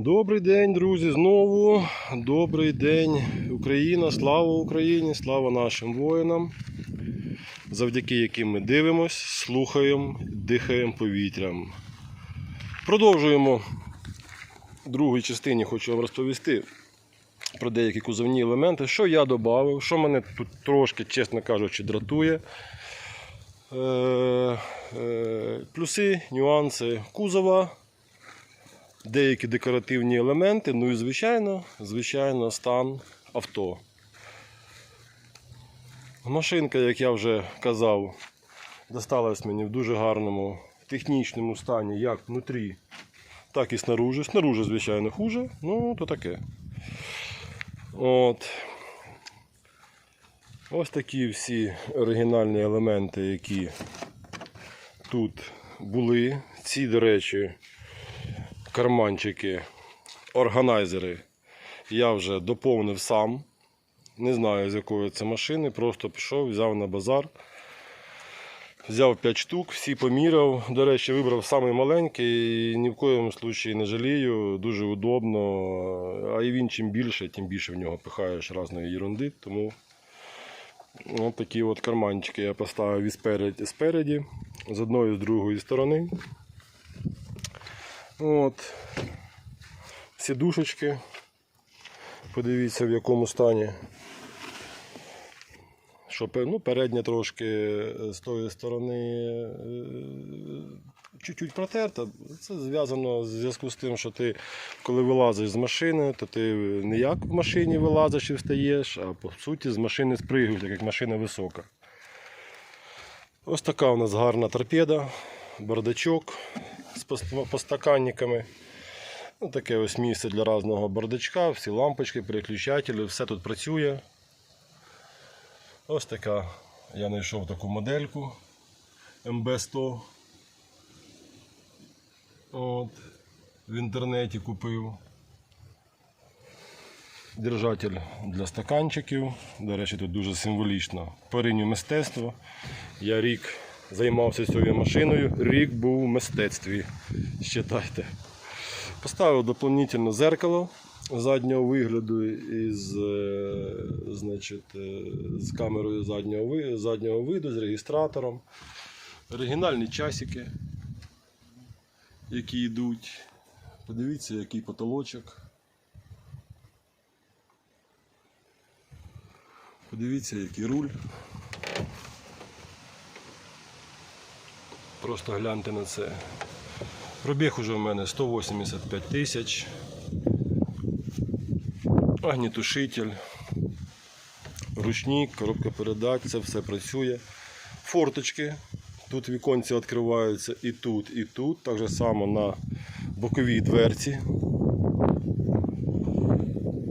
Добрий день, друзі, знову. Добрий день, Україна, слава Україні, слава нашим воїнам, завдяки яким ми дивимось, слухаємо, дихаємо повітрям. Продовжуємо в другій частині, хочу вам розповісти про деякі кузовні елементи, що я додав, що мене тут трошки, чесно кажучи, дратує. Е, е, плюси, нюанси кузова деякі декоративні елементи, ну і звичайно, звичайно, стан авто. Машинка, як я вже казав, досталась мені в дуже гарному технічному стані, як внутрі, так і снаружи. Снаружи, звичайно, хуже, ну то таке. От. Ось такі всі оригінальні елементи, які тут були. Ці, до речі, карманчики, органайзери я вже доповнив сам. Не знаю, з якої це машини. Просто пішов, взяв на базар. Взяв 5 штук, всі поміряв. До речі, вибрав самий маленький і ні в коєму случаї не жалію. Дуже удобно. А і він чим більше, тим більше в нього пихаєш різної ерунди. Тому от такі от карманчики я поставив і спереді, спереді з одної і з другої сторони. От. Сідушечки. Подивіться в якому стані. Що, ну, передня трошки е, з тої сторони е, чуть-чуть протерта. Це зв'язано в зв'язку з тим, що ти, коли вилазиш з машини, то ти не як в машині вилазиш і встаєш, а по суті з машини спригуєш, так як машина висока. Ось така у нас гарна торпеда, бардачок з постаканниками. Ну, таке ось місце для різного бардачка, всі лампочки, переключателі, все тут працює. Ось така. Я знайшов таку модельку MB100. От. В інтернеті купив. Держатель для стаканчиків. До речі, тут дуже символічно. Пориню мистецтво. Я рік займався цією машиною, рік був в мистецтві. Считайте. Поставив доповнительне зеркало заднього вигляду із, е, значить, е, з камерою заднього, заднього виду, з реєстратором. Оригінальні часики, які йдуть. Подивіться, який потолочок. Подивіться, який руль. Просто гляньте на це. Пробіг уже в мене 185 тисяч. Огнітушитель, ручник, коробка передач, це все працює. Форточки. Тут віконці відкриваються і тут, і тут. Так само на боковій дверці.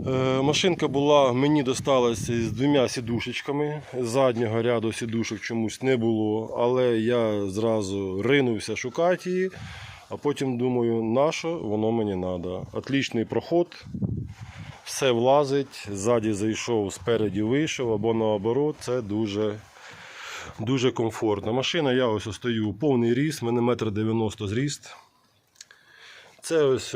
Е, Машинка була, мені досталася з двома сідушечками. Заднього ряду сідушок чомусь не було, але я зразу ринувся шукати її, а потім думаю, на що воно мені треба. Отлічний проход, все влазить, ззаді зайшов, спереді вийшов, або наоборот, це дуже, дуже комфортно. Машина, я ось стою повний ріст, мене метр 90 зріст. Це ось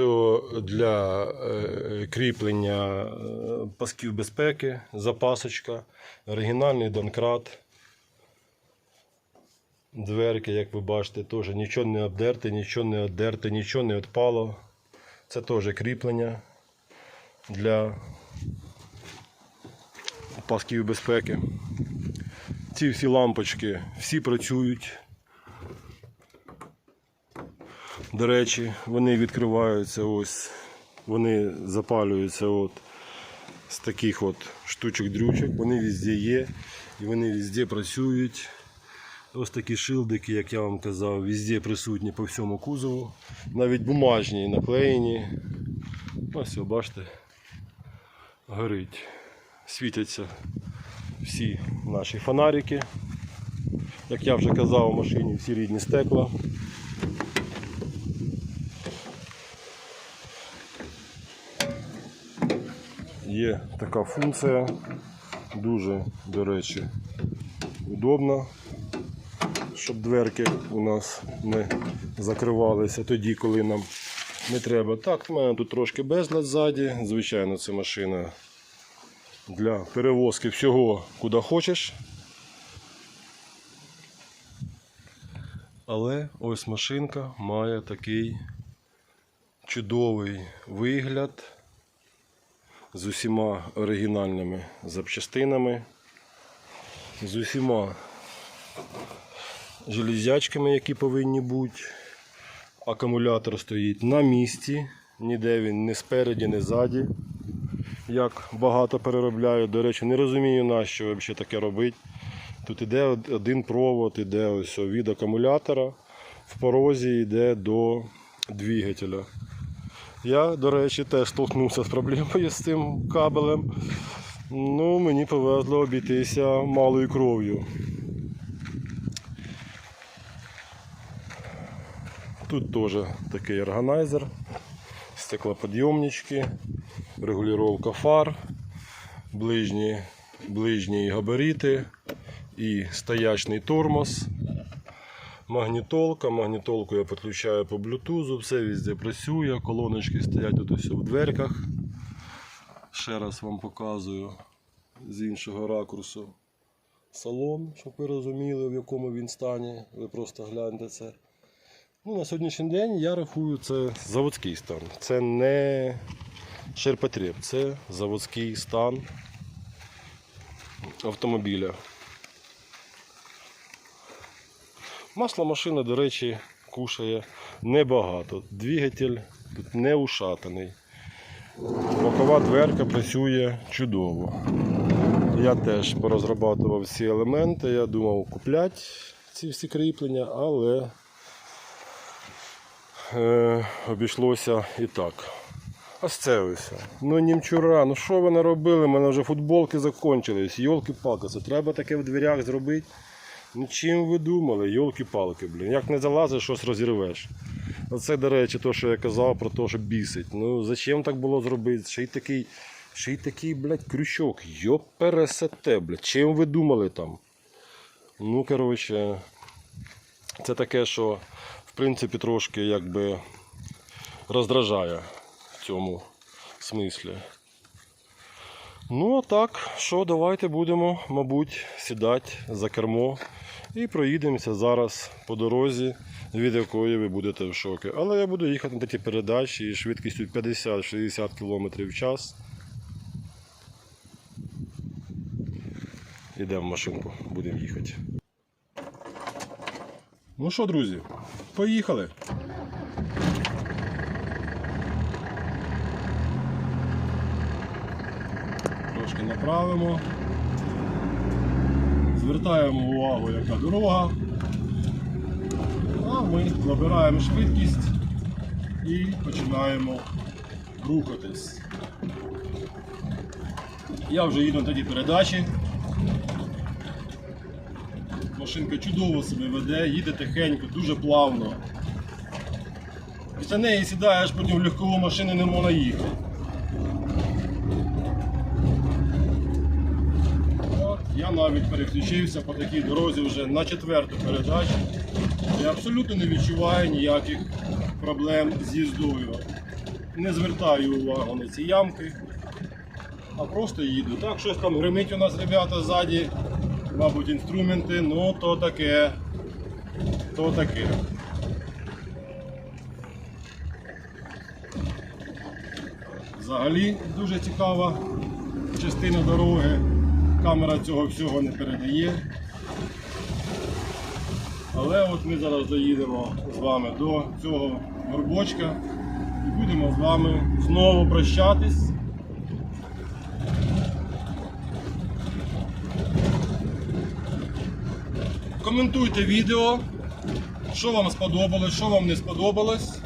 для е, кріплення е, пасків безпеки, запасочка, оригінальний донкрат. Дверки, як ви бачите, теж нічого не обдерте, нічого не оддерте, нічого не відпало. Це теж кріплення для пасків безпеки. Ці всі лампочки всі працюють. До речі, вони відкриваються ось, вони запалюються от з таких от штучок-дрючок. Вони везде є і вони везде працюють. Ось такі шилдики, як я вам казав, везде присутні по всьому кузову. Навіть бумажні наклеєні. Ось, бачите, горить. Світяться всі наші фонарики. Як я вже казав, у машині всі рідні стекла. Є така функція, дуже, до речі, удобна, щоб дверки у нас не закривалися тоді, коли нам Не треба. Так, в мене тут трошки безлад ззаді. Звичайно, це машина для перевозки всього, куди хочеш. Але ось машинка має такий чудовий вигляд з усіма оригінальними запчастинами, з усіма железячками, які повинні бути. Акумулятор стоїть на місці, ніде він не спереді, не ззаді, як багато переробляють. До речі, не розумію, на що взагалі таке робити. Тут іде один провод, іде ось від акумулятора, в порозі йде до двигателя. Я, до речі, теж столкнувся з проблемою з цим кабелем. Ну, мені повезло обійтися малою кров'ю. Тут теж такий органайзер, стеклоподйомнички, регулювання фар, ближні, ближні габарити і стоячний тормоз. Магнітолка, магнітолку я підключаю по блютузу, все везде працює, колоночки стоять тут в дверках. Ще раз вам показую з іншого ракурсу салон, щоб ви розуміли, в якому він стані. Ви просто гляньте це. Ну, на сьогоднішній день я рахую це заводський стан. Це не ширпотреб, це заводський стан автомобіля. Масло машина, до речі, кушає небагато. Двигатель тут не ушатаний. Бокова дверка працює чудово. Я теж порозрабатував всі елементи. Я думав купляти ці всі кріплення, але е, обійшлося і так. Ось це ось. Ну німчура, ну що ви наробили? У мене вже футболки закончились. Йолки-палки, це треба таке в дверях зробити. Ну чим ви думали, йолки-палки, блін. Як не залазиш, щось розірвеш. Оце, до речі, то, що я казав про те, що бісить. Ну зачем так було зробити? Ще й такий, ще й такий, блядь, крючок. Йопересете, блядь. Чим ви думали там? Ну, коротше, це таке, що в принципі трошки якби роздражає в цьому смислі. Ну, а так, що, давайте будемо, мабуть, сідати за кермо і проїдемося зараз по дорозі, від якої ви будете в шокі. Але я буду їхати на ті передачі із швидкістю 50-60 км в час. Йдемо в машинку, будемо їхати. Ну що, друзі, поїхали. Трошки направимо. Звертаємо увагу, яка дорога. А ми набираємо швидкість і починаємо рухатись. Я вже їду на тоді передачі. Машинка чудово себе веде, їде тихенько, дуже плавно. Після неї сідаєш, потім в легкову машину не можна їхати. Я навіть переключився по такій дорозі вже на четверту передачу. Я абсолютно не відчуваю ніяких проблем з їздою. Не звертаю увагу на ці ямки, а просто їду. Так, щось там гримить у нас ребята ззаді, мабуть, інструменти, ну то таке, то таке. Взагалі дуже цікава частина дороги. Камера цього всього не передає. Але от ми зараз доїдемо з вами до цього горбочка і будемо з вами знову прощатись. Коментуйте відео, що вам сподобалось, що вам не сподобалось.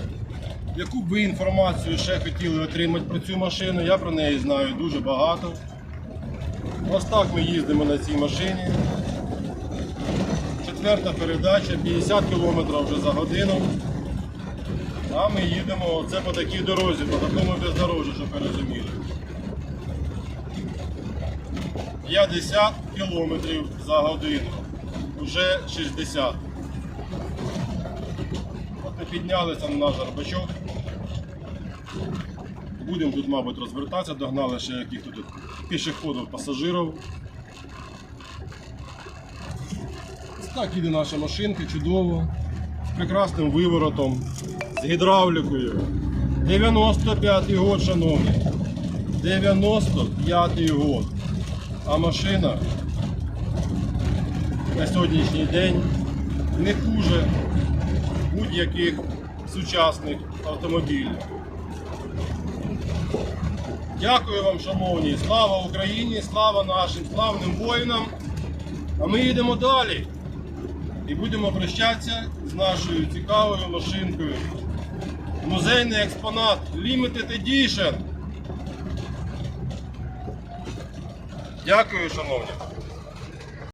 Яку б ви інформацію ще хотіли отримати про цю машину, я про неї знаю дуже багато. Ось так ми їздимо на цій машині. Четверта передача, 50 км вже за годину. А ми їдемо оце по такій дорозі, по такому бездорожжю, щоб ви розуміли. 50 км за годину. Уже 60. От ми піднялися на наш горбачок. Будемо тут, мабуть, розвертатися, догнали ще яких тут пішоходів, пасажирів. Так їде наша машинка, чудово, з прекрасним виворотом, з гідравлікою. 95-й год, шановні. 95-й год. А машина на сьогоднішній день не хуже будь-яких сучасних автомобілів. Дякую вам, шановні. Слава Україні, слава нашим славним воїнам. А ми їдемо далі і будемо прощатися з нашою цікавою машинкою. Музейний експонат Limited Edition. Дякую, шановні.